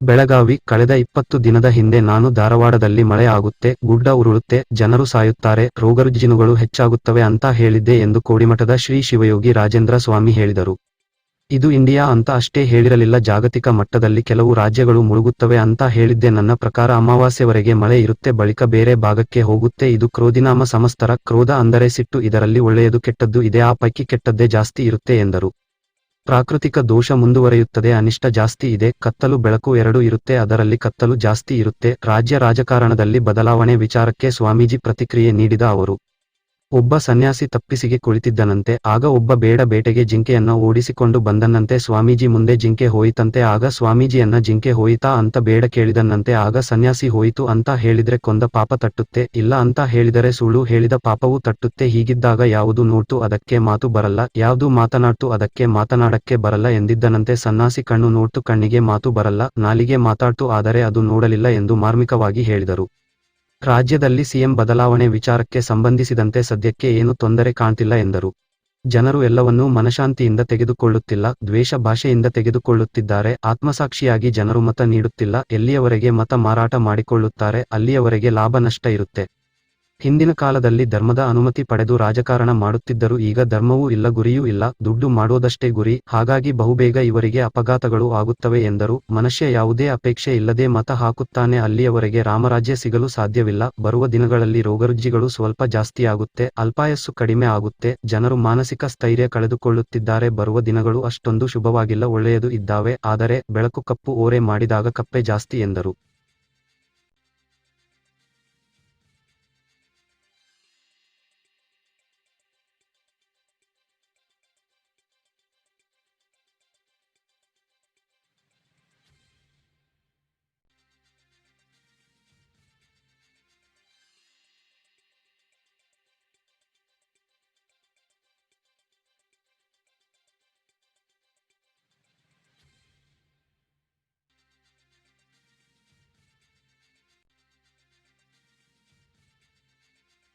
ಬೆಳಗಾವಿ ಕಳೆದ ಇಪ್ಪತ್ತು ದಿನದ ಹಿಂದೆ ನಾನು ಧಾರವಾಡದಲ್ಲಿ ಮಳೆ ಆಗುತ್ತೆ, ಗುಡ್ಡ ಉರುಳುತ್ತೆ, ಜನರು ಸಾಯುತ್ತಾರೆ, ರೋಗರುಜಿನುಗಳು ಹೆಚ್ಚಾಗುತ್ತವೆ ಅಂತ ಹೇಳಿದ್ದೆ ಎಂದು ಕೋಡಿಮಠದ ಶ್ರೀ ಶಿವಯೋಗಿ ರಾಜೇಂದ್ರ ಸ್ವಾಮಿ ಹೇಳಿದರು. ಇದು ಇಂಡಿಯಾ ಅಂತ ಅಷ್ಟೇ ಹೇಳಿರಲಿಲ್ಲ, ಜಾಗತಿಕ ಮಟ್ಟದಲ್ಲಿ ಕೆಲವು ರಾಜ್ಯಗಳು ಮುಳುಗುತ್ತವೆ ಅಂತ ಹೇಳಿದ್ದೆ. ನನ್ನ ಪ್ರಕಾರ ಅಮಾವಾಸ್ಯವರೆಗೆ ಮಳೆ ಇರುತ್ತೆ, ಬಳಿಕ ಬೇರೆ ಭಾಗಕ್ಕೆ ಹೋಗುತ್ತೆ. ಇದು ಕ್ರೋಧಿನಾಮ ಸಮಸ್ತರ, ಕ್ರೋಧ ಅಂದರೆ ಸಿಟ್ಟು, ಇದರಲ್ಲಿ ಒಳ್ಳೆಯದು ಕೆಟ್ಟದ್ದು, ಇದೆ ಆ ಪೈಕಿ ಕೆಟ್ಟದ್ದೇ ಜಾಸ್ತಿ ಇರುತ್ತೆ ಎಂದರು. ಪ್ರಾಕೃತಿಕ ದೋಷ ಮುಂದುವರಿಯುತ್ತದೆ, ಅನಿಷ್ಟ ಜಾಸ್ತಿ ಇದೆ, ಕತ್ತಲು ಬೆಳಕು ಎರಡು ಇರುತ್ತೆ, ಅದರಲ್ಲಿ ಕತ್ತಲು ಜಾಸ್ತಿ ಇರುತ್ತೆ, ರಾಜ್ಯ ರಾಜಕಾರಣದಲ್ಲಿ ಬದಲಾವಣೆ ವಿಚಾರಕ್ಕೆ ಸ್ವಾಮೀಜಿ ಪ್ರತಿಕ್ರಿಯೆ ನೀಡಿದ ಅವರು. ಒಬ್ಬ ಸನ್ಯಾಸಿ ತಪ್ಪಿಸಿಗೆ ಕುಳಿತಿದ್ದನಂತೆ, ಆಗ ಒಬ್ಬ ಬೇಡ ಬೇಟೆಗೆ ಜಿಂಕೆಯನ್ನ ಓಡಿಸಿಕೊಂಡು ಬಂದನಂತೆ ಸ್ವಾಮೀಜಿ ಮುಂದೆ ಜಿಂಕೆ ಹೋಯಿತಂತೆ, ಆಗ ಸ್ವಾಮೀಜಿಯನ್ನ ಜಿಂಕೆ ಹೋಯಿತಾ ಅಂತ ಬೇಡ ಕೇಳಿದನಂತೆ, ಆಗ ಸನ್ಯಾಸಿ ಹೋಯಿತು ಅಂತ ಹೇಳಿದ್ರೆ ಕೊಂದ ಪಾಪ ತಟ್ಟುತ್ತೆ, ಇಲ್ಲ ಅಂತ ಹೇಳಿದರೆ ಸುಳ್ಳು ಹೇಳಿದ ಪಾಪವೂ ತಟ್ಟುತ್ತೆ, ಹೀಗಿದ್ದಾಗ ಯಾವುದು ನೋಡ್ತು ಅದಕ್ಕೆ ಮಾತು ಬರಲ್ಲ, ಯಾವುದು ಮಾತನಾಡ್ತು ಅದಕ್ಕೆ ಮಾತನಾಡಕ್ಕೆ ಬರಲ್ಲ ಎಂದಿದ್ದನಂತೆ, ಸನ್ಯಾಸಿ ಕಣ್ಣು ನೋಡ್ತು ಕಣ್ಣಿಗೆ ಮಾತು ಬರಲ್ಲ, ನಾಲಿಗೆ ಮಾತಾಡ್ತು ಆದರೆ ಅದು ನೋಡಲಿಲ್ಲ ಎಂದು ಮಾರ್ಮಿಕವಾಗಿ ಹೇಳಿದರು. ರಾಜ್ಯದಲ್ಲಿ ಸಿಎಂ ಬದಲಾವಣೆ ವಿಚಾರಕ್ಕೆ ಸಂಬಂಧಿಸಿದಂತೆ ಸದ್ಯಕ್ಕೆ ಏನು ತೊಂದರೆ ಕಾಣ್ತಿಲ್ಲ ಎಂದರು. ಜನರು ಎಲ್ಲವನ್ನೂ ಮನಶಾಂತಿಯಿಂದ ತೆಗೆದುಕೊಳ್ಳುತ್ತಿಲ್ಲ, ದ್ವೇಷ ಭಾಷೆಯಿಂದ ತೆಗೆದುಕೊಳ್ಳುತ್ತಿದ್ದಾರೆ, ಆತ್ಮಸಾಕ್ಷಿಯಾಗಿ ಜನರು ಮತ ನೀಡುತ್ತಿಲ್ಲ, ಎಲ್ಲಿಯವರೆಗೆ ಮತ ಮಾರಾಟ ಮಾಡಿಕೊಳ್ಳುತ್ತಾರೆ, ಅಲ್ಲಿಯವರೆಗೆ ಲಾಭ ನಷ್ಟ ಇರುತ್ತೆ. ಹಿಂದಿನ ಕಾಲದಲ್ಲಿ ಧರ್ಮದ ಅನುಮತಿ ಪಡೆದು ರಾಜಕಾರಣ ಮಾಡುತ್ತಿದ್ದರು ಈಗ ಧರ್ಮವೂ ಇಲ್ಲ, ಗುರಿಯೂ ಇಲ್ಲ, ದುಡ್ಡು ಮಾಡೋದಷ್ಟೇ ಗುರಿ, ಹಾಗಾಗಿ ಬಹುಬೇಗ ಇವರಿಗೆ ಅಪಘಾತಗಳು ಆಗುತ್ತವೆ ಎಂದರು. ಮನುಷ್ಯ ಯಾವುದೇ ಅಪೇಕ್ಷೆ ಇಲ್ಲದೆ ಮತ ಹಾಕುತ್ತಾನೆ, ಅಲ್ಲಿಯವರೆಗೆ ರಾಮರಾಜ್ಯ ಸಿಗಲು ಸಾಧ್ಯವಿಲ್ಲ. ಬರುವ ದಿನಗಳಲ್ಲಿ ರೋಗರುಜ್ಜಿಗಳು ಸ್ವಲ್ಪ ಜಾಸ್ತಿಯಾಗುತ್ತೆ ಅಲ್ಪಾಯಸ್ಸು ಕಡಿಮೆ ಆಗುತ್ತೆ, ಜನರು ಮಾನಸಿಕ ಸ್ಥೈರ್ಯ ಕಳೆದುಕೊಳ್ಳುತ್ತಿದ್ದಾರೆ. ಬರುವ ದಿನಗಳು ಅಷ್ಟೊಂದು ಶುಭವಾಗಿಲ್ಲ, ಒಳ್ಳೆಯದು ಇದ್ದಾವೆ, ಆದರೆ ಬೆಳಕು ಕಪ್ಪು, ಓರೆ ಮಾಡಿದಾಗ ಕಪ್ಪೆ ಜಾಸ್ತಿ ಎಂದರು.